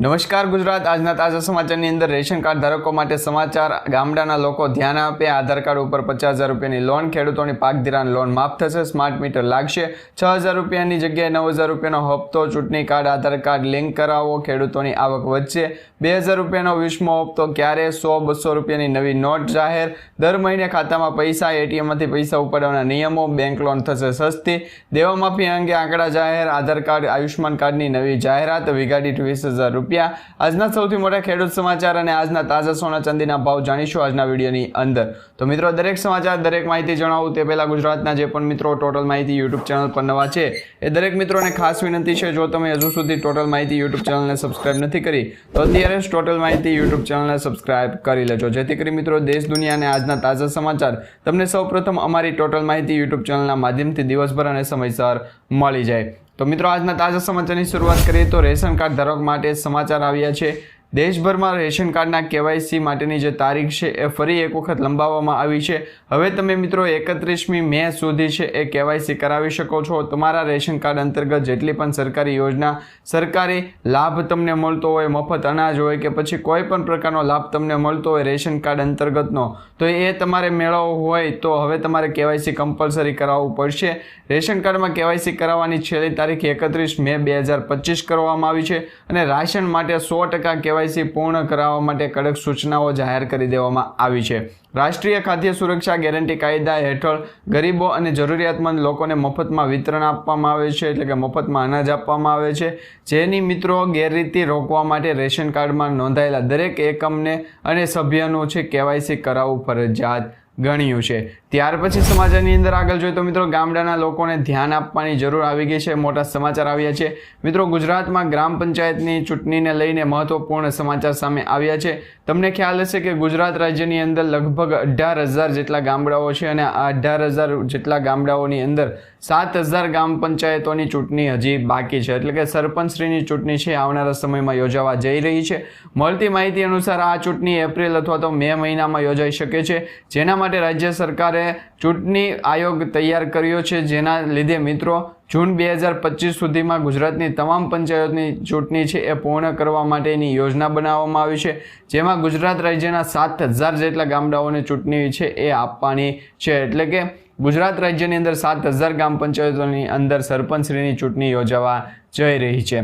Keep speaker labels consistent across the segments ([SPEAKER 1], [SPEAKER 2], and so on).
[SPEAKER 1] નમસ્કાર ગુજરાત. આજના તાજા સમાચારની અંદર રેશન કાર્ડ ધારકો માટે સમાચાર. ગામડાના લોકો ધ્યાન આપે. આધાર કાર્ડ ઉપર પચાસ હજાર રૂપિયાની લોન. ખેડૂતોની પાક ધિરાણ લોન માફ થશે. સ્માર્ટ મીટર લાગશે. છ હજાર રૂપિયાની જગ્યાએ નવ હજાર રૂપિયાનો હપ્તો, ચૂંટણી કાર્ડ, આધાર કાર્ડ લિંક કરાવો. ખેડૂતોની આવક વધશે. બે હજાર રૂપિયાનો વીસમો હપ્તો ક્યારે? સો, બસો રૂપિયાની નવી નોટ જાહેર. દર મહિને ખાતામાં પૈસા, એટીએમમાંથી પૈસા ઉપાડવાના નિયમો. બેંક લોન થશે સસ્તી. દેવામાફી અંગે આંકડા જાહેર. આધાર કાર્ડ, આયુષ્યમાન કાર્ડની નવી જાહેરાત. વીઘા દીઠ વીસ હજાર રૂપિયા આજના સૌથી મોટા ખેડૂત સમાચાર અને આજના તાજા સોના ચાંદીના ભાવ જાણીશું આજના વિડીયોની અંદર. તો મિત્રો, દરેક સમાચાર, દરેક માહિતી જણાવું તે પહેલાં ગુજરાતના જે પણ મિત્રો ટોટલ માહિતી યુટ્યુબ ચેનલ પર નવા છે, એ દરેક મિત્રોને ખાસ વિનંતી છે, જો તમે હજુ સુધી ટોટલ માહિતી યુટ્યુબ ચેનલને સબસ્ક્રાઇબ નથી કરી, તો અત્યારે જ ટોટલ માહિતી યુટ્યુબ ચેનલને સબસ્ક્રાઇબ કરી લેજો. જેથી કરી મિત્રો, દેશ દુનિયાને આજના તાજા સમાચાર તમને સૌપ્રથમ અમારી ટોટલ માહિતી યુટ્યુબ ચેનલના માધ્યમથી દિવસભર અને સમયસર મળી જાય. તો મિત્રો, આજના તાજા સમાચારની શરૂઆત કરીએ તો રેશન કાર્ડ ધારક માટે સમાચાર આવ્યા છે. દેશભરમાં રેશન કાર્ડના કેવાયસી માટેની જે તારીખ છે એ ફરી એક વખત લંબાવવામાં આવી છે. હવે તમે મિત્રો એકત્રીસમી મે સુધી છે એ કેવાયસી કરાવી શકો છો. તમારા રેશન કાર્ડ અંતર્ગત જેટલી પણ સરકારી યોજના, સરકારી લાભ તમને મળતો હોય, મફત અનાજ હોય કે પછી કોઈ પણ પ્રકારનો લાભ તમને મળતો હોય રેશન કાર્ડ અંતર્ગતનો, તો એ તમારે મેળવવો હોય તો હવે તમારે કેવાયસી કમ્પલસરી કરાવવું પડશે. રેશન કાર્ડમાં કેવાયસી કરાવવાની છેલ્લી તારીખ એકત્રીસ મે બે હજાર પચીસ કરવામાં આવી છે અને રાશન માટે સો ટકા કેવાયસી પૂર્ણ કરાવવા માટે કડક સૂચનાઓ જાહેર કરી દેવામાં આવી છે. રાષ્ટ્રીય ખાદ્ય સુરક્ષા ગેરંટી કાયદા હેઠળ ગરીબો અને જરૂરિયાતમંદ લોકોને મફતમાં વિતરણ આપવામાં આવે છે, એટલે કે મફતમાં અનાજ આપવામાં આવે છે. જેની મિત્રો ગેરરીતિ રોકવા માટે રેશન કાર્ડમાં નોંધાયેલા દરેક એકમને અને સભ્યનું છે કેવાયસી કરાવવું ફરજિયાત ગણ્યું છે. ત્યાર પછી સમાચારની અંદર આગળ જોઈએ તો મિત્રો ગામડાના લોકોને ધ્યાન આપવાની જરૂર આવી ગઈ છે, મોટા સમાચાર આવ્યા છે. મિત્રો ગુજરાતમાં ગ્રામ પંચાયતની ચૂંટણીને લઈને મહત્વપૂર્ણ સમાચાર સામે આવ્યા છે. તમને ખ્યાલ હશે કે ગુજરાત રાજ્યની અંદર લગભગ અઢાર હજાર જેટલા ગામડાઓ છે અને આ અઢાર હજાર જેટલા ગામડાઓની અંદર સાત હજાર ગ્રામ પંચાયતોની ચૂંટણી હજી બાકી છે. એટલે કે સરપંચશ્રીની ચૂંટણી છે, આવનારા સમયમાં યોજાવા જઈ રહી છે. મળતી માહિતી અનુસાર આ ચૂંટણી એપ્રિલ અથવા તો મે મહિનામાં યોજાઈ શકે છે. જેના માટે રાજ્ય સરકારે ચૂંટણી આયોગ તૈયાર કર્યો છે, જેના લીધે મિત્રો જૂન બે હજાર પચીસ સુધીમાં ગુજરાતની તમામ પંચાયતની ચૂંટણી છે એ પૂર્ણ કરવા માટેની યોજના બનાવવામાં આવી છે. જેમાં ગુજરાત રાજ્યના સાત હજાર જેટલા ગામડાઓને ચૂંટણી છે એ આપવાની છે. એટલે કે ગુજરાત રાજ્યની અંદર સાત હજાર ગ્રામ પંચાયતોની અંદર સરપંચશ્રીની ચૂંટણી યોજાવા જઈ રહી છે.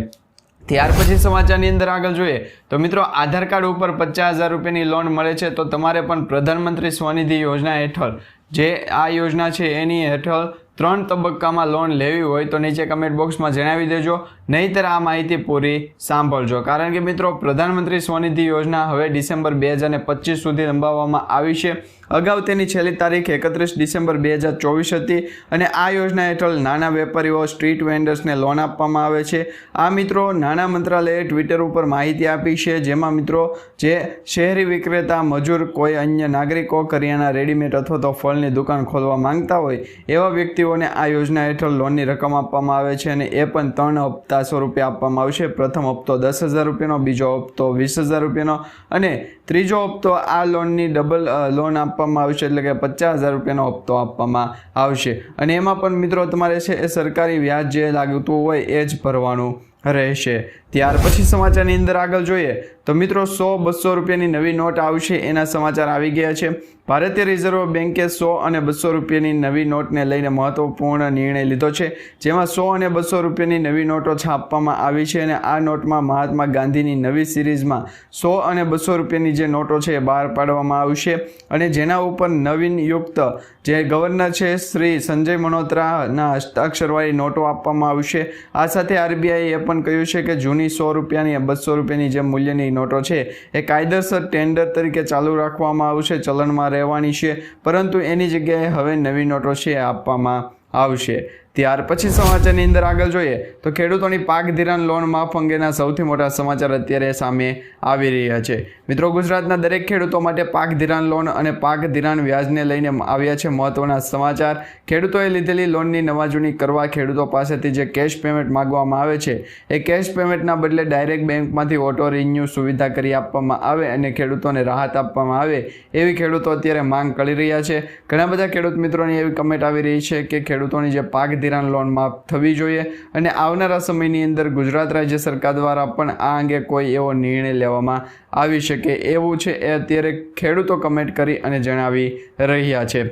[SPEAKER 1] ત્યાર પછી સમાચારની અંદર આગળ જોઈએ, તો મિત્રો આધાર કાર્ડ ઉપર પચાસ હજાર રૂપિયાની લોન મળે છે, તો તમારે પણ પ્રધાનમંત્રી સ્વનિધિ યોજના હેઠળ જે આ યોજના છે, એની હેઠળ ત્રણ તબક્કામાં લોન લેવી હોય તો નીચે કમેન્ટ બોક્સમાં જણાવી દેજો. નહીંતર આ માહિતી પૂરી સાંભળજો. કારણ કે મિત્રો, પ્રધાનમંત્રી સ્વનિધિ યોજના હવે ડિસેમ્બર બે હજાર પચીસ સુધી લંબાવવામાં આવી છે. અગાઉ તેની છેલ્લી તારીખ એકત્રીસ ડિસેમ્બર બે હજાર ચોવીસ હતી અને આ યોજના હેઠળ નાના વેપારીઓ, સ્ટ્રીટ વેન્ડર્સને લોન આપવામાં આવે છે. આ મિત્રો નાણાં મંત્રાલયે ટ્વિટર ઉપર માહિતી આપી છે, જેમાં મિત્રો, જે શહેરી વિક્રેતા, મજૂર, કોઈ અન્ય નાગરિકો, કરિયાણા રેડીમેડ અથવા તો ફળની દુકાન ખોલવા માંગતા હોય, એવા વ્યક્તિઓને આ યોજના હેઠળ લોનની રકમ આપવામાં આવે છે અને એ પણ ત્રણ હપ્તા સ્વરૂપે આપવામાં આવશે. પ્રથમ હપ્તો દસ હજાર રૂપિયાનો, બીજો હપ્તો વીસ હજાર રૂપિયાનો અને ત્રીજો હપ્તો આ લોનની ડબલ લોન આપવામાં આવશે એટલે કે પચાસ હજાર રૂપિયાનો હપ્તો આપવામાં આવશે. અને એમાં પણ મિત્રો તમારે છે એ સરકારી વ્યાજ જે લાગતું હોય એ જ ભરવાનું રહેશે. ત્યાર પછી સમાચારની અંદર આગળ જોઈએ તો મિત્રો સો બસો રૂપિયાની નવી નોટ આવશે, એના સમાચાર આવી ગયા છે. ભારતીય રિઝર્વ બેન્કે સો અને બસો રૂપિયાની નવી નોટને લઈને મહત્વપૂર્ણ નિર્ણય લીધો છે, જેમાં સો અને બસો રૂપિયાની નવી નોટો છાપવામાં આવી છે અને આ નોટમાં મહાત્મા ગાંધીની નવી સિરીઝમાં સો અને બસો રૂપિયાની જે નોટો છે એ બહાર પાડવામાં આવશે અને જેના ઉપર નવીન યુક્ત જે ગવર્નર છે શ્રી સંજય મનોત્રાના હસ્તાક્ષરવાળી નોટો આપવામાં આવશે. આ સાથે આરબીઆઈએ પણ કહ્યું છે કે જૂની સો રૂપિયાની બસો રૂપિયાની જે મૂલ્યની નોટો છે, એ કાયદેસર ટેન્ડર તરીકે ચાલુ રાખવામાં આવશે, ચલણમાં રહેવાની છે, પરંતુ એની જગ્યાએ હવે નવી નોટો છે આપવામાં આવશે. ત્યાર પછી સમાચારની અંદર આગળ જોઈએ તો ખેડૂતોની પાક ધિરાણ લોન માફ અંગેના સૌથી મોટા સમાચાર અત્યારે સામે આવી રહ્યા છે. મિત્રો, ગુજરાતના દરેક ખેડૂતો માટે પાક ધિરાણ લોન અને પાક ધિરાણ વ્યાજને લઈને આવ્યા છે મહત્વના સમાચાર. ખેડૂતોએ લીધેલી લોનની નવાજૂની કરવા ખેડૂતો પાસેથી જે કેશ પેમેન્ટ માગવામાં આવે છે, એ કેશ પેમેન્ટના બદલે ડાયરેક્ટ બેંકમાંથી ઓટો રિન્યુ સુવિધા કરી આપવામાં આવે અને ખેડૂતોને રાહત આપવામાં આવે એવી ખેડૂતો અત્યારે માંગ કરી રહ્યા છે. ઘણા બધા ખેડૂત મિત્રોની એવી કમેન્ટ આવી રહી છે કે ખેડૂતોની જે પાક ધિરાણ લોન માફ થવી જોઈએ અને આવનારા સમયની અંદર ગુજરાત રાજ્ય સરકાર દ્વારા પણ આ અંગે કોઈ એવો નિર્ણય લેવામાં આવી શકે એવું છે એ અત્યારે ખેડૂતો કમેન્ટ કરી અને જણાવી રહ્યા છે.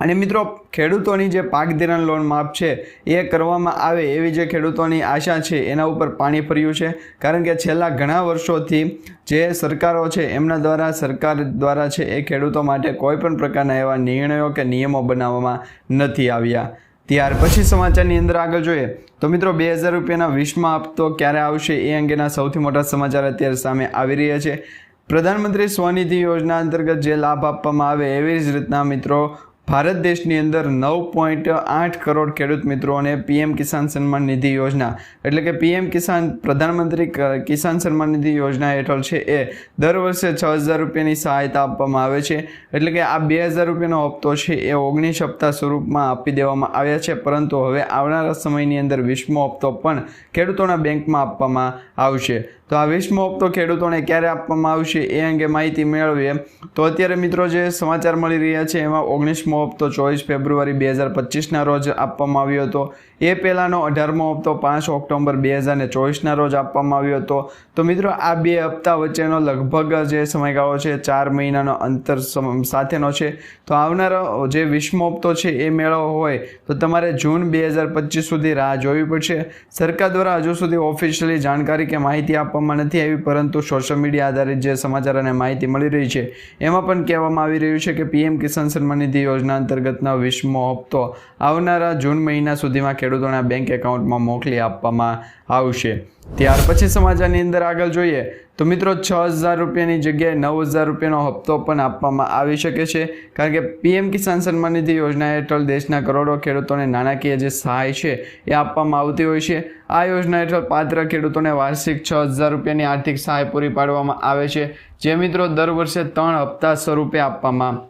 [SPEAKER 1] અને મિત્રો, ખેડૂતોની જે પાક ધિરાણ લોન માફ છે એ કરવામાં આવે એવી જે ખેડૂતોની આશા છે એના ઉપર પાણી ફર્યું છે. કારણ કે છેલ્લા ઘણા વર્ષોથી જે સરકારો છે એમના દ્વારા, સરકાર દ્વારા છે એ ખેડૂતો માટે કોઈ પણ પ્રકારના એવા નિર્ણયો કે નિયમો બનાવવામાં નથી આવ્યા. ત્યાર પછી સમાચારની અંદર આગળ જોઈએ. તો મિત્રો, બે હજાર રૂપિયાના વીસમાં હપ્તો ક્યારે આવશે એ અંગેના સૌથી મોટા સમાચાર અત્યારે સામે આવી રહ્યા છે. પ્રધાનમંત્રી સ્વનિધિ યોજના અંતર્ગત જે લાભ આપવામાં આવે એવી જ રીતના મિત્રો ભારત દેશની અંદર નવ પોઈન્ટ આઠ કરોડ ખેડૂત મિત્રોને પીએમ કિસાન સન્માન નિધિ યોજના, એટલે કે પીએમ કિસાન, પ્રધાનમંત્રી કિસાન સન્માન નિધિ યોજના હેઠળ છે એ દર વર્ષે છ હજાર રૂપિયાની સહાયતા આપવામાં આવે છે, એટલે કે આ બે હજાર રૂપિયાનો હપ્તો છે એ ઓગણીસ હપ્તા સ્વરૂપમાં આપી દેવામાં આવ્યા છે, પરંતુ હવે આવનારા સમયની અંદર વીસમો હપ્તો પણ ખેડૂતોના બેંકમાં આપવામાં આવશે. તો આ વીસમો હપ્તો ખેડૂતોને ક્યારે આપવામાં આવશે એ અંગે માહિતી મેળવીએ. તો અત્યારે મિત્રો જે સમાચાર મળી રહ્યા છે, એમાં ઓગણીસમો હપ્તો ચોવીસ ફેબ્રુઆરી બે હજાર પચીસના રોજ આપવામાં આવ્યો હતો. એ પહેલાંનો અઢારમો હપ્તો પાંચ ઓક્ટોબર બે હજાર ચોવીસના રોજ આપવામાં આવ્યો હતો. તો મિત્રો, આ બે હપ્તા વચ્ચેનો લગભગ જે સમયગાળો છે, ચાર મહિનાનો અંતર સાથેનો છે. તો આવનારો જે વીસમો હપ્તો છે એ મેળો હોય તો તમારે જૂન બે હજાર પચીસ સુધી રાહ જોવી પડશે. સરકાર દ્વારા હજુ સુધી ઓફિશિયલી જાણકારી કે માહિતી આપવામાં નથી આવી, પરંતુ સોશિયલ મીડિયા આધારિત જે સમાચાર અને માહિતી મળી રહી છે, એમાં પણ કહેવામાં આવી રહ્યું છે કે પીએમ કિસાન સન્માન નિધિ યોજના અંતર્ગતના વીસમો હપ્તો આવનારા જૂન મહિના સુધીમાં ખેડૂતોના બેંક એકાઉન્ટમાં મોકલી આપવામાં આવશે. ત્યાર પછી સમાચારની અંદર આગળ જોઈએ તો મિત્રો છ હજાર રૂપિયાની જગ્યાએ નવ હજાર રૂપિયાનો હપ્તો પણ આપવામાં આવી શકે છે. કારણ કે પીએમ કિસાન સન્માન નિધિ યોજના હેઠળ દેશના કરોડો ખેડૂતોને નાણાકીય જે સહાય છે એ આપવામાં આવતી હોય છે. આ યોજના હેઠળ પાત્ર ખેડૂતોને વાર્ષિક છ હજાર રૂપિયાની આર્થિક સહાય પૂરી પાડવામાં આવે છે. જે મિત્રો દર વર્ષે ત્રણ હપ્તા સ્વરૂપે આપવામાં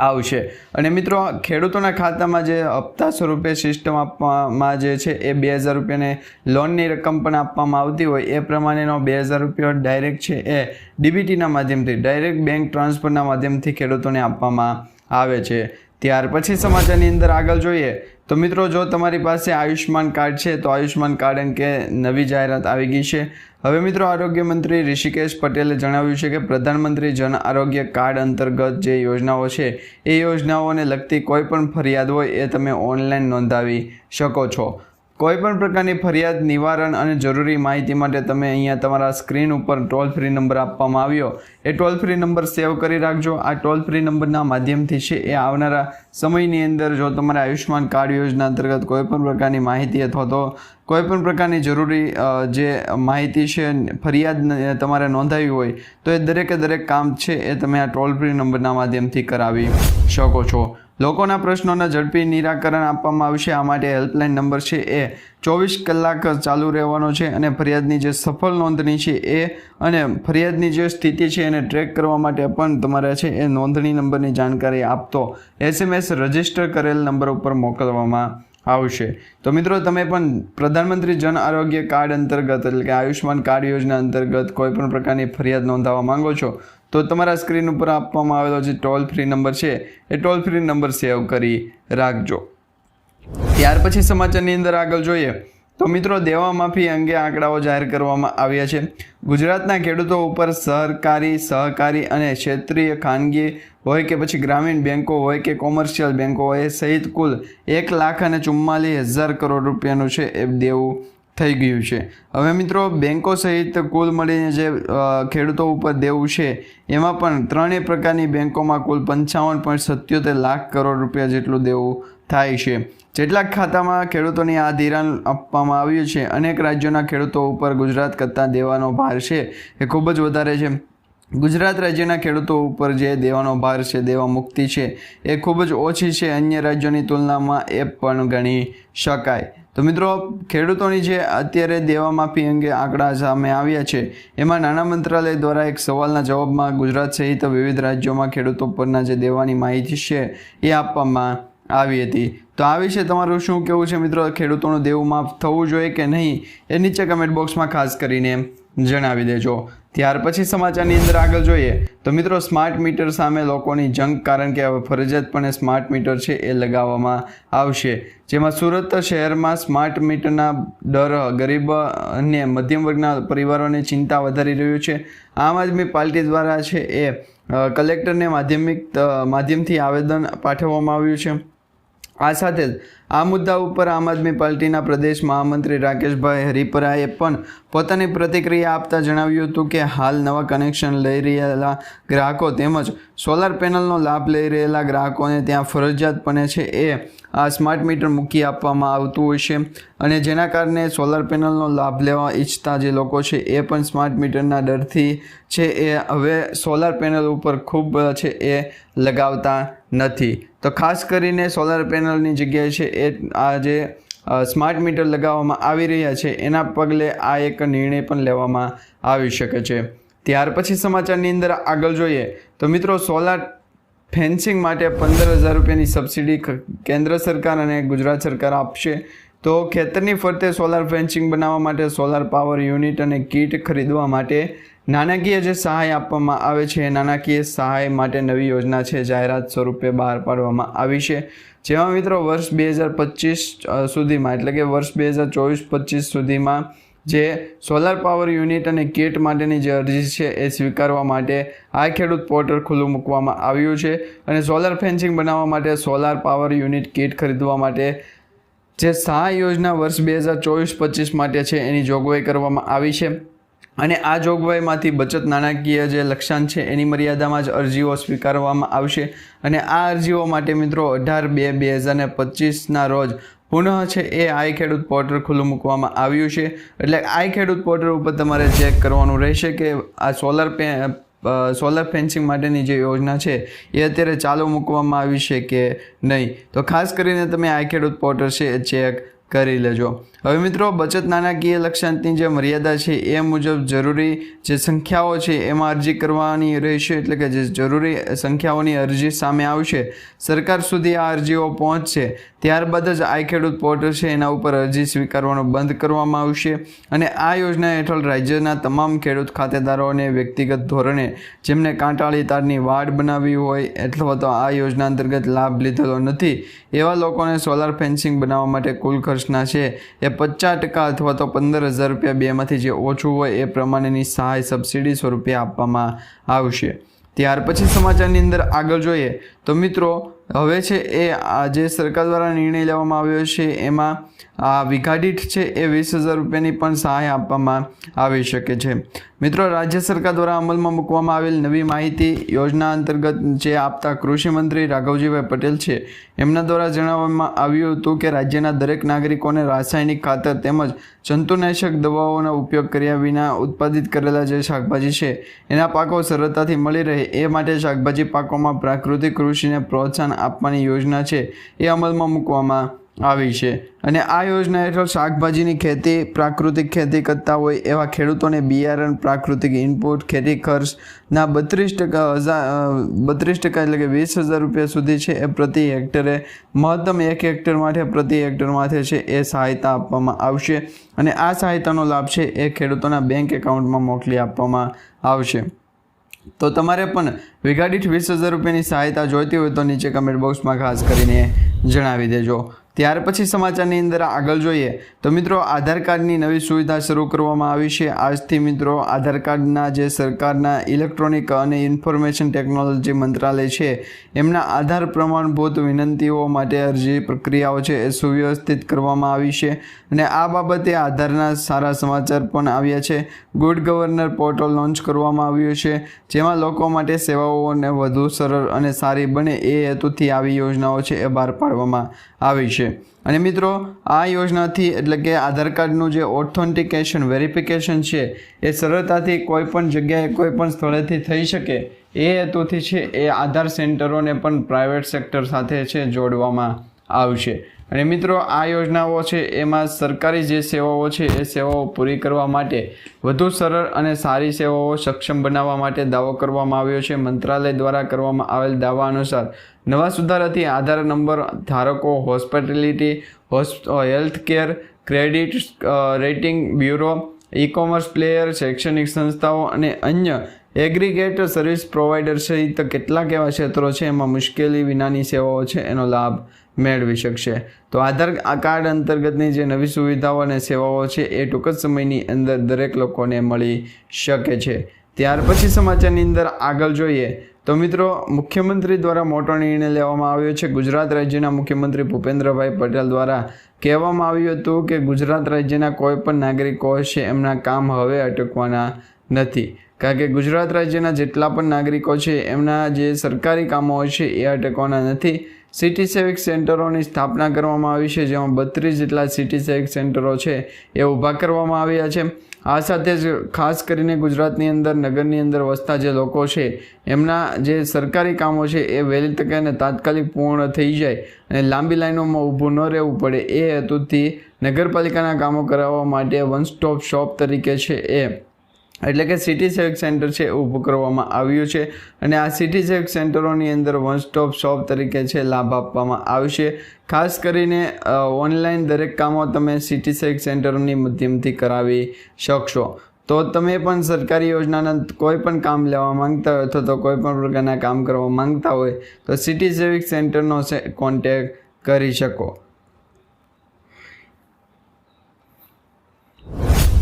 [SPEAKER 1] આવશે. અને મિત્રો, ખેડૂતોના ખાતામાં જે હપ્તા સ્વરૂપે સિસ્ટમ આપવામાં જે છે, એ બે હજાર રૂપિયાને લોનની રકમ પણ આપવામાં આવતી હોય. એ પ્રમાણેનો બે હજાર રૂપિયા ડાયરેક્ટ છે એ ડીબીટીના માધ્યમથી ડાયરેક્ટ બેંક ટ્રાન્સફરના માધ્યમથી ખેડૂતોને આપવામાં આવે છે. ત્યાર પછી સમાચારની અંદર આગળ જોઈએ તો મિત્રો, જો તમારી પાસે આયુષ્યમાન કાર્ડ છે, તો આયુષ્યમાન કાર્ડ અંગે નવી જાહેરાત આવી ગઈ છે. હવે મિત્રો આરોગ્ય મંત્રી ઋષિકેશ પટેલે જણાવ્યું છે કે પ્રધાનમંત્રી જન આરોગ્ય કાર્ડ અંતર્ગત જે યોજનાઓ છે, એ યોજનાઓને લગતી કોઈ પણ ફરિયાદ હોય એ તમે ઓનલાઈન નોંધાવી શકો છો. કોઈ પણ પ્રકારની ફરિયાદ, નિવારણ અને જરૂરી માહિતી માટે તમે અહીંયા તમારા સ્ક્રીન ઉપર ટોલ ફ્રી નંબર આપવામાં આવ્યો. એ ટોલ ફ્રી નંબર સેવ કરી રાખજો. આ ટોલ ફ્રી નંબરના માધ્યમથી છે એ આવનારા સમયની અંદર જો તમારે આયુષ્માન કાર્ડ યોજના અંતર્ગત કોઈ પણ પ્રકારની માહિતી અથવા તો કોઈ પણ પ્રકારની જરૂરી જે માહિતી છે, ફરિયાદ તમારે નોંધાવી હોય, તો એ દરેકે દરેક કામ છે એ તમે આ ટોલ ફ્રી નંબરના માધ્યમથી કરાવી શકો છો. લોકોના પ્રશ્નોના ઝડપી નિરાકરણ આપવામાં આવશે. આ માટે હેલ્પલાઇન નંબર છે એ ચોવીસ કલાક ચાલુ રહેવાનો છે અને ફરિયાદની જે સફળ નોંધણી છે એ અને ફરિયાદની જે સ્થિતિ છે એને ટ્રેક કરવા માટે પણ તમારે છે એ નોંધણી નંબરની જાણકારી આપતો એસએમએસ રજિસ્ટર કરેલ નંબર ઉપર મોકલવામાં આવશે. તો મિત્રો, તમે પણ પ્રધાનમંત્રી જન આરોગ્ય કાર્ડ અંતર્ગત એટલે કે આયુષ્યમાન કાર્ડ યોજના અંતર્ગત કોઈપણ પ્રકારની ફરિયાદ નોંધાવવા માંગો છો તો તમારા સ્ક્રીન ઉપર આપવામાં આવેલો જે ટોલ ફ્રી નંબર છે, એ ટોલ ફ્રી નંબર સેવ કરી રાખજો. ત્યાર પછી સમાચારની અંદર આગળ જોઈએ, તો મિત્રો દેવા માફી અંગે આંકડાઓ જાહેર કરવામાં આવ્યા છે. ગુજરાતના ખેડૂતો ઉપર સરકારી, સહકારી અને ક્ષેત્રીય ખાનગી હોય કે પછી ગ્રામીણ બેન્કો હોય કે કોમર્શિયલ બેન્કો હોય સહિત કુલ એક લાખ અને ચુમ્માલીસ હજાર કરોડ રૂપિયાનું છે એ દેવું થઈ ગયું છે. હવે મિત્રો બેન્કો સહિત કુલ મળીને જે ખેડૂતો ઉપર દેવું છે, એમાં પણ ત્રણેય પ્રકારની બેન્કોમાં કુલ પંચાવન પોઈન્ટ સત્યોતેર લાખ કરોડ રૂપિયા જેટલું દેવું થાય છે. જેટલા ખાતામાં ખેડૂતોની આ ધિરાણ આપવામાં આવ્યું છે, અનેક રાજ્યોના ખેડૂતો ઉપર ગુજરાત કરતાં દેવાનો ભાર છે, એ ખૂબ જ વધારે છે. ગુજરાત રાજ્યના ખેડૂતો ઉપર જે દેવાનો ભાર છે, દેવા મુક્તિ છે, એ ખૂબ જ ઓછી છે. અન્ય રાજ્યોની તુલનામાં એ પણ ગણી શકાય. તો મિત્રો, ખેડૂતોની જે અત્યારે દેવા માફી અંગે આંકડા સામે આવ્યા છે, એમાં નાણાં મંત્રાલય દ્વારા એક સવાલના જવાબમાં ગુજરાત સહિત વિવિધ રાજ્યોમાં ખેડૂતો પરના જે દેવાની માહિતી છે, એ આપવામાં આવી હતી. તો આ વિશે તમારું શું કહેવું છે મિત્રો? ખેડૂતોનું દેવું માફ થવું જોઈએ કે નહીં? એ નીચે કમેન્ટ બોક્સમાં ખાસ કરીને જણાવી દેજો. ત્યાર પછી સમાચારની અંદર આગળ જોઈએ તો મિત્રો સ્માર્ટ મીટર સામે લોકોની જંગ કારણ કે હવે ફરજિયાતપણે સ્માર્ટ મીટર છે એ લગાવવામાં આવશે. જેમાં સુરત શહેરમાં સ્માર્ટ મીટરના ડર, ગરીબ અને મધ્યમ વર્ગના પરિવારોને ચિંતા વધારી રહ્યું છે. આમ આદમી પાર્ટી દ્વારા છે એ કલેક્ટરને માધ્યમિક માધ્યમથી આવેદન પાઠવવામાં આવ્યું છે. આ સાથે જ આ મુદ્દા ઉપર આમ આદમી પાર્ટીના પ્રદેશ મહામંત્રી રાકેશભાઈ હરિપરાએ પણ પોતાની પ્રતિક્રિયા આપતા જણાવ્યું હતું કે હાલ નવા કનેક્શન લઈ રહેલા ગ્રાહકો તેમજ સોલાર પેનલનો લાભ લઈ રહેલા ગ્રાહકોને ત્યાં ફરજિયાતપણે છે એ આ સ્માર્ટ મીટર મૂકી આપવામાં આવતું હોય છે. અને જેના કારણે સોલાર પેનલનો લાભ લેવા ઈચ્છતા જે લોકો છે એ પણ સ્માર્ટ મીટરના ડરથી છે એ હવે સોલાર પેનલ ઉપર ખૂબ છે એ લગાવતા નથી. તો ખાસ કરીને સોલાર પેનલની જગ્યાએ છે, એ આ જે સ્માર્ટ મીટર લગાવવામાં આવી રહ્યા છે, એના પગલે આ એક નિર્ણય પણ લેવામાં આવી શકે છે. ત્યાર પછી સમાચારની અંદર આગળ જોઈએ, તો મિત્રો સોલાર ફેન્સિંગ માટે પંદર હજાર રૂપિયાની સબસિડી કેન્દ્ર સરકાર અને ગુજરાત સરકાર આપશે. તો ખેતરની ફરતે સોલાર ફેન્સિંગ બનાવવા માટે સોલાર પાવર યુનિટ અને કીટ ખરીદવા માટે નાણાકીય જે સહાય આપવામાં આવે છે નાણાકીય સહાય માટે નવી યોજના છે, જાહેરાત સ્વરૂપે બહાર પાડવામાં આવી છે. જેમાં મિત્રો વર્ષ બે હજાર પચીસ સુધીમાં, એટલે કે વર્ષ બે હજાર ચોવીસ, પચીસ સુધીમાં જે સોલાર પાવર યુનિટ અને કીટ માટેની જે અરજી છે, એ સ્વીકારવા માટે આ ખેડૂત પોર્ટલ ખુલ્લું મૂકવામાં આવ્યું છે અને સોલાર ફેન્સિંગ બનાવવા માટે સોલાર પાવર યુનિટ કીટ ખરીદવા માટે જે સહાય યોજના વર્ષ બે હજાર ચોવીસ, પચીસ માટે છે, એની જોગવાઈ કરવામાં આવી છે. અને આ જોગવાઈમાંથી બચત નાણાકીય જે લક્ષ્યાંક છે, એની મર્યાદામાં જ અરજીઓ સ્વીકારવામાં આવશે. અને આ અરજીઓ માટે મિત્રો અઢાર બે બે હજાર ને પચીસના રોજ પુનઃ છે એ આઈ ખેડૂત પોર્ટલ ખુલ્લું મૂકવામાં આવ્યું છે. એટલે આઈ ખેડૂત પોર્ટલ ઉપર તમારે ચેક કરવાનું રહેશે કે આ સોલર પે સોલર ફેન્સિંગ માટેની જે યોજના છે, એ અત્યારે ચાલુ મૂકવામાં આવી છે કે નહીં? તો ખાસ કરીને તમે આ ખેડૂત પોર્ટલ છે ચેક કરી લેજો. હવે મિત્રો, બચત નાણાકીય લક્ષ્યાંકની જે મર્યાદા છે એ મુજબ જરૂરી જે સંખ્યાઓ છે એમાં અરજી કરવાની રહેશે. એટલે કે જે જરૂરી સંખ્યાઓની અરજી સામે આવશે, સરકાર સુધી આ અરજીઓ પહોંચશે. ત્યારબાદ જ આઈ ખેડૂત પોર્ટલ છે, એના ઉપર અરજી સ્વીકારવાનું બંધ કરવામાં આવશે. અને આ યોજના હેઠળ રાજ્યના તમામ ખેડૂત ખાતેદારોને વ્યક્તિગત ધોરણે જેમને કાંટાળી તારની વાડ બનાવી હોય અથવા તો આ યોજના અંતર્ગત લાભ લીધેલો નથી, એવા લોકોને સોલાર ફેન્સિંગ બનાવવા માટે કુલ ખર્ચના છે. એ પચાસ ટકા અથવા તો પંદર હજાર રૂપિયા બેમાંથી જે ઓછું હોય એ પ્રમાણેની સહાય સબસિડી સ્વરૂપે આપવામાં આવશે. ત્યાર પછી સમાચારની અંદર આગળ જોઈએ તો મિત્રો, હવે છે એ જે સરકાર દ્વારા નિર્ણય લેવામાં આવ્યો છે, એમાં વીઘા દીઠ છે એ વીસ હજાર રૂપિયાની પણ સહાય આપવામાં આવી શકે છે. મિત્રો, રાજ્ય સરકાર દ્વારા અમલમાં મૂકવામાં આવેલ નવી માહિતી યોજના અંતર્ગત જે આપતા કૃષિમંત્રી રાઘવજીભાઈ પટેલ છે, એમના દ્વારા જણાવવામાં આવ્યું હતું કે રાજ્યના દરેક નાગરિકોને રાસાયણિક ખાતર તેમજ જંતુનાશક દવાઓનો ઉપયોગ કર્યા વિના ઉત્પાદિત કરેલા જે શાકભાજી છે, એના પાકો સરળતાથી મળી રહે એ માટે શાકભાજી પાકોમાં પ્રાકૃતિક કૃષિને પ્રોત્સાહન આપવાની યોજના છે એ અમલમાં મૂકવામાં આવી છે. અને આ યોજના હેઠળ શાકભાજીની ખેતી, પ્રાકૃતિક ખેતી કરતા હોય એવા ખેડૂતોને બિયારણ, પ્રાકૃતિક ઇનપુટ, ખેતી ખર્ચના બત્રીસ ટકા હજાર બત્રીસ ટકા એટલે કે વીસ હજાર રૂપિયા સુધી છે એ પ્રતિ હેક્ટરે. મહત્તમ એક હેક્ટર માટે પ્રતિ હેક્ટર માટે છે એ સહાયતા આપવામાં આવશે અને આ સહાયતાનો લાભ છે એ ખેડૂતોના બેંક એકાઉન્ટમાં મોકલી આપવામાં આવશે. તો તમારે પણ વિઘાડીઠ વીસ હજાર રૂપિયાની સહાયતા જોઈતી હોય તો નીચે કમેન્ટ બોક્સમાં ખાસ કરીને જણાવી દેજો. ત્યાર પછી સમાચારની અંદર આગળ જોઈએ તો મિત્રો આધાર કાર્ડની નવી સુવિધા શરૂ કરવામાં આવી છે. આજથી મિત્રો આધાર કાર્ડના જે સરકારના ઇલેક્ટ્રોનિક અને ઇન્ફોર્મેશન ટેકનોલોજી મંત્રાલય છે, એમના આધાર પ્રમાણભૂત વિનંતીઓ માટે અરજી પ્રક્રિયાઓ છે એ સુવ્યવસ્થિત કરવામાં આવી છે અને આ બાબતે આધારના સારા સમાચાર પણ આવ્યા છે. ગુડ ગવર્નર પોર્ટલ લોન્ચ કરવામાં આવ્યું છે, જેમાં લોકો માટે સેવાઓને વધુ સરળ અને સારી બને એ હેતુથી આવી યોજનાઓ છે એ બહાર પાડવામાં આવી છે. અને મિત્રો, આ યોજનાથી એટલે કે આધાર કાર્ડનું જે ઓથેન્ટિકેશન વેરિફિકેશન છે, એ સરળતાથી કોઈપણ જગ્યાએ કોઈપણ સ્થળેથી થઈ શકે. એ હેતુથી છે એ આધાર સેન્ટરોને પણ પ્રાઇવેટ સેક્ટર સાથે છે જોડવામાં આવશે. અને મિત્રો, આ યોજનાઓ છે, એમાં સરકારી જે સેવાઓ છે, એ સેવાઓ પૂરી કરવા માટે વધુ સરળ અને સારી સેવાઓ સક્ષમ બનાવવા માટે દાવો કરવામાં આવ્યો છે. મંત્રાલય દ્વારા કરવામાં આવેલ દાવા અનુસાર, નવા સુધારાથી આધાર નંબર ધારકો, hospitality, હોસ્પ health care credit rating bureau e commerce player, શૈક્ષણિક સંસ્થાઓ અને અન્ય એગ્રીગેટ સર્વિસ પ્રોવાઈડર સહિત કેટલાક એવા ક્ષેત્રો છે. એમાં મુશ્કેલી વિનાની સેવાઓ છે. એનો લાભ મેળવી શકશે. તો આધાર કાર્ડ અંતર્ગતની જે નવી સુવિધાઓ અને સેવાઓ છે, એ ટૂંક જ સમયની અંદર દરેક લોકોને મળી શકે છે. ત્યાર પછી સમાચારની અંદર આગળ જોઈએ તો મિત્રો, મુખ્યમંત્રી દ્વારા મોટો નિર્ણય લેવામાં આવ્યો છે. ગુજરાત રાજ્યના મુખ્યમંત્રી ભૂપેન્દ્રભાઈ પટેલ દ્વારા કહેવામાં આવ્યું હતું કે ગુજરાત રાજ્યના કોઈ પણ નાગરિકો છે એમના કામ હવે અટકવાના નથી. કારણ કે ગુજરાત રાજ્યના જેટલા પણ નાગરિકો છે, એમના જે સરકારી કામો હોય છે, એ અટકવાના નથી. સિટી સેવિક સેન્ટરોની સ્થાપના કરવામાં આવી છે, જેમાં બત્રીસ જેટલા સિટી સેવિક સેન્ટરો છે એ ઊભા કરવામાં આવ્યા છે. આ સાથે જ ખાસ કરીને ગુજરાતની અંદર, નગરની અંદર વસતા જે લોકો છે, એમના જે સરકારી કામો છે એ વહેલી તકે અને તાત્કાલિક પૂર્ણ થઈ જાય અને લાંબી લાઈનોમાં ઊભું ન રહેવું પડે એ હેતુથી નગરપાલિકાના કામો કરાવવા માટે વન સ્ટોપ શોપ તરીકે છે એ. એટલે કે સિટી સેવિક સેન્ટર છે એ ઊભું કરવામાં આવ્યું છે. અને આ સિટી સેવિક સેન્ટરોની અંદર વન સ્ટોપ શોપ તરીકે છે લાભ આપવામાં આવશે. ખાસ કરીને ઓનલાઈન દરેક કામો તમે સિટી સેવિક સેન્ટરોની માધ્યમથી કરાવી શકશો. તો તમે પણ સરકારી યોજનાના કોઈ પણ કામ લેવા માંગતા હોય અથવા તો કોઈ પણ પ્રકારના કામ કરવા માંગતા હોય તો સિટી સેવિક સેન્ટરનો કોન્ટેક કરી શકો.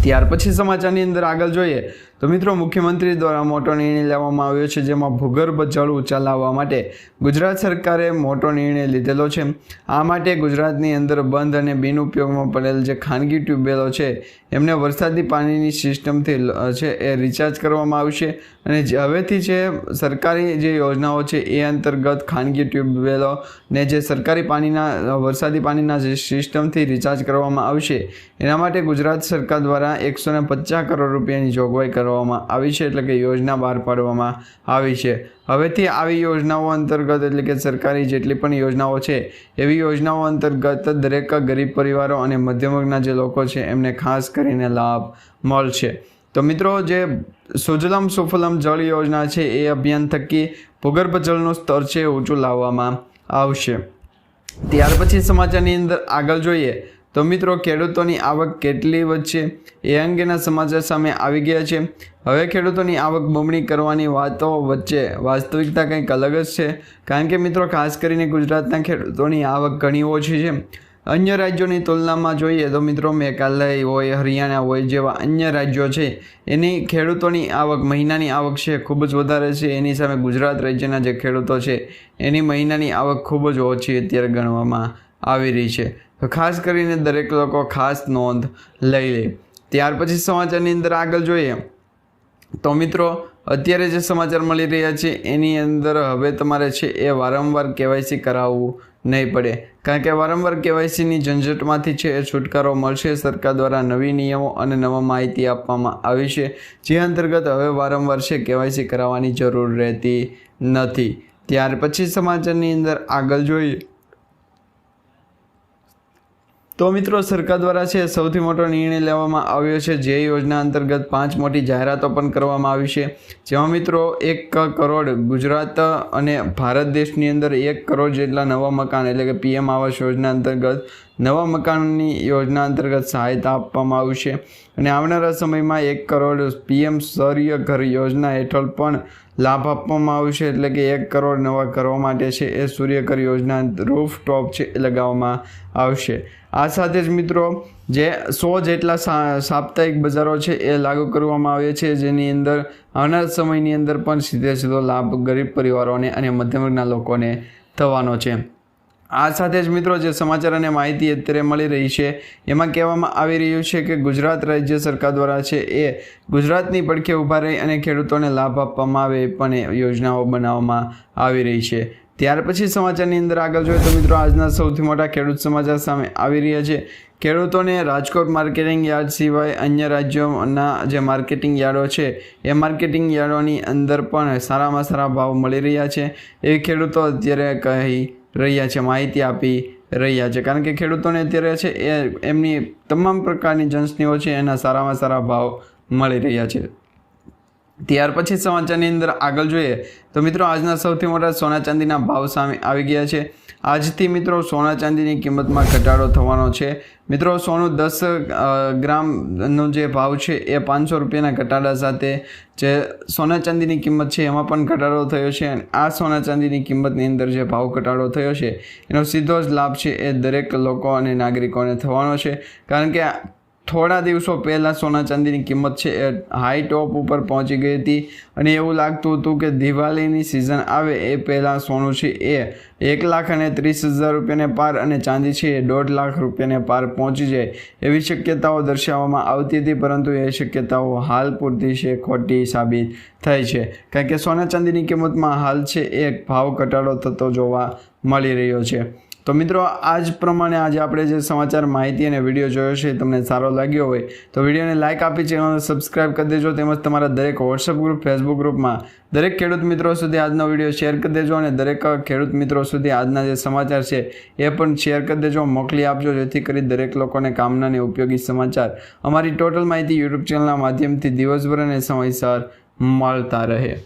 [SPEAKER 1] ત્યાર પછી સમાચારની અંદર આગળ જોઈએ તો મિત્રો મુખ્યમંત્રી દ્વારા મોટો નિર્ણય લેવામાં આવ્યો છે, જેમાં ભૂગર્ભ જળ ઊંચા લાવવા માટે ગુજરાત સરકારે મોટો નિર્ણય લીધેલો છે. આ માટે ગુજરાતની અંદર બંધ અને બિન ઉપયોગમાં પડેલ જે ખાનગી ટ્યુબવેલો છે, એમને વરસાદી પાણીની સિસ્ટમથી છે, એ રિચાર્જ કરવામાં આવશે અને હવેથી જે સરકારી જે યોજનાઓ છે, એ અંતર્ગત ખાનગી ટ્યુબવેલો ને જે સરકારી પાણીના, વરસાદી પાણીના જે સિસ્ટમથી રિચાર્જ કરવામાં આવશે. એના માટે ગુજરાત સરકાર દ્વારા એકસો ને પચાસ કરોડ રૂપિયાની જોગવાઈ કરવામાં આવી છે એટલે કે યોજના બહાર પાડવામાં આવી છે. હવેથી આવી યોજનાઓ અંતર્ગત એટલે કે સરકારી જેટલી પણ યોજનાઓ છે, એવી યોજનાઓ અંતર્ગત દરેક ગરીબ પરિવારો અને મધ્યમ વર્ગના જે લોકો છે, એમને ખાસ કરીને લાભ મળશે. તો મિત્રો, જે સુજલમ સુફલમ જળ યોજના છે, એ અભિયાન થકી ભૂગર્ભ જળનું સ્તર છે ઊંચું લાવવામાં આવશે. ત્યાર પછી સમાચારની અંદર આગળ જોઈએ તો મિત્રો, ખેડૂતોની આવક કેટલી વધશે એ અંગેના સમાચાર સામે આવી ગયા છે. હવે ખેડૂતોની આવક બમણી કરવાની વાતો વચ્ચે વાસ્તવિકતા કંઈક અલગ જ છે. કારણ કે મિત્રો, ખાસ કરીને ગુજરાતના ખેડૂતોની આવક ઘણી ઓછી છે. અન્ય રાજ્યોની તુલનામાં જોઈએ તો મિત્રો, મેઘાલય હોય, હરિયાણા હોય જેવા અન્ય રાજ્યો છે, એની ખેડૂતોની આવક મહિનાની આવક છે ખૂબ જ વધારે છે. એની સામે ગુજરાત રાજ્યના જે ખેડૂતો છે, એની મહિનાની આવક ખૂબ જ ઓછી અત્યારે ગણવામાં આવી રહી છે. તો ખાસ કરીને દરેક લોકો ખાસ નોંધ લઈ લે. ત્યાર પછી સમાચારની અંદર આગળ જોઈએ. તો મિત્રો, અત્યારે જે સમાચાર મળી રહ્યા છે, એની અંદર હવે તમારે છે એ વારંવાર કેવાયસી કરાવવું નહીં પડે. કારણ કે વારંવાર કેવાયસીની ઝંઝટમાંથી છે એ છુટકારો મળશે. સરકાર દ્વારા નવી નિયમો અને નવા માહિતી આપવામાં આવી છે, જે અંતર્ગત હવે વારંવાર છે કેવાયસી કરાવવાની જરૂર રહેતી નથી. ત્યાર પછી સમાચારની અંદર આગળ જોઈએ. તો મિત્રો, સરકાર દ્વારા છે, સૌથી મોટો નિર્ણય લેવામાં આવ્યો છે, જે યોજના અંતર્ગત પાંચ મોટી જાહેરાતો પણ કરવામાં આવી છે. જેમાં મિત્રો, એક કરોડ ગુજરાત અને ભારત દેશની અંદર એક કરોડ જેટલા નવા મકાન એટલે કે પીએમ આવાસ યોજના અંતર્ગત નવા મકાનની યોજના અંતર્ગત સહાયતા આપવામાં આવશે અને આવનારા સમયમાં એક કરોડ પીએમ સૌર્ય ઘર યોજના હેઠળ પણ લાભ આપવામાં આવશે એટલે કે એક કરોડ નવા ઘરો માટે છે, એ સૂર્યઘર યોજના રૂફ ટોપ છે એ લગાવવામાં આવશે. આ સાથે જ મિત્રો, જે સો જેટલા સાપ્તાહિક બજારો છે એ લાગુ કરવામાં આવે છે, જેની અંદર આવનાર સમયની અંદર પણ સીધે સીધો લાભ ગરીબ પરિવારોને અને મધ્યમ વર્ગના લોકોને થવાનો છે. આ સાથે જ મિત્રો, જે સમાચાર અને માહિતી અત્યારે મળી રહી છે, એમાં કહેવામાં આવી રહ્યું છે કે ગુજરાત રાજ્ય સરકાર દ્વારા છે એ ગુજરાતની પડખે ઊભા રહી અને ખેડૂતોને લાભ આપવામાં આવે એ પણ યોજનાઓ બનાવવામાં આવી રહી છે. ત્યાર પછી સમાચારની અંદર આગળ જોઈએ તો મિત્રો આજના સૌથી મોટા ખેડૂત સમાચાર સામે આવી રહ્યા છે. ખેડૂતોને રાજકોટ માર્કેટિંગ યાર્ડ સિવાય અન્ય રાજ્યોના જે માર્કેટિંગ યાર્ડો છે, એ માર્કેટિંગ યાર્ડોની અંદર પણ સારામાં સારા ભાવ મળી રહ્યા છે. એ ખેડૂતો અત્યારે કહી રહ્યા છે, માહિતી આપી રહ્યા છે. કારણ કે ખેડૂતોને અત્યારે છે, એ એમની તમામ પ્રકારની જંસનીઓ છે, એના સારામાં સારા ભાવ મળી રહ્યા છે. ત્યાર પછી સમાચારની અંદર આગળ જોઈએ તો મિત્રો આજના સૌથી મોટા સોના ચાંદીના ભાવ સામે આવી ગયા છે. આજથી મિત્રો સોના ચાંદીની કિંમતમાં ઘટાડો થવાનો છે. મિત્રો સોનું દસ ગ્રામનો જે ભાવ છે એ પાંચસો રૂપિયાના ઘટાડા સાથે જે સોના ચાંદીની કિંમત છે એમાં પણ ઘટાડો થયો છે અને આ સોના ચાંદીની કિંમતની અંદર જે ભાવ ઘટાડો થયો છે એનો સીધો જ લાભ છે એ દરેક લોકો અને નાગરિકોને થવાનો છે. કારણ કે થોડા દિવસો પહેલાં સોના ચાંદીની કિંમત છે એ હાઈ ટોપ ઉપર પહોંચી ગઈ હતી. અને એવું લાગતું હતું કે દિવાળીની સિઝન આવે એ પહેલાં સોનું છે એ. એક લાખ અને ત્રીસ હજાર રૂપિયાને પાર અને ચાંદી છે એ દોઢ લાખ રૂપિયાને પાર પહોંચી જાય. એવી શક્યતાઓ દર્શાવવામાં આવતી હતી, પરંતુ એ શક્યતાઓ હાલ પૂરતી છે, ખોટી સાબિત થઈ છે. કારણ કે સોના ચાંદીની કિંમતમાં હાલ છે એ ભાવ ઘટાડો થતો જોવા મળી રહ્યો છે. તો મિત્રો આ જ પ્રમાણે આજે આપણે જે સમાચાર, માહિતી અને વીડિયો જોયો છે તમને સારો લાગ્યો હોય, તો વિડીયોને લાઇક આપી ચેનલને સબસ્ક્રાઇબ કરી દેજો તેમજ તમારા દરેક વોટ્સઅપ ગ્રુપ ફેસબુક ગ્રુપમાં દરેક ખેડૂત મિત્રો સુધી આજનો વીડિયો શેર કરી દેજો અને દરેક ખેડૂત મિત્રો સુધી આજના જે સમાચાર છે એ પણ શેર કરી દેજો, મોકલી આપજો, જેથી કરી દરેક લોકોને કામના અને ઉપયોગી સમાચાર અમારી ટોટલ માહિતી યુટ્યુબ ચેનલના માધ્યમથી દિવસભર અને સમયસર મળતા રહે.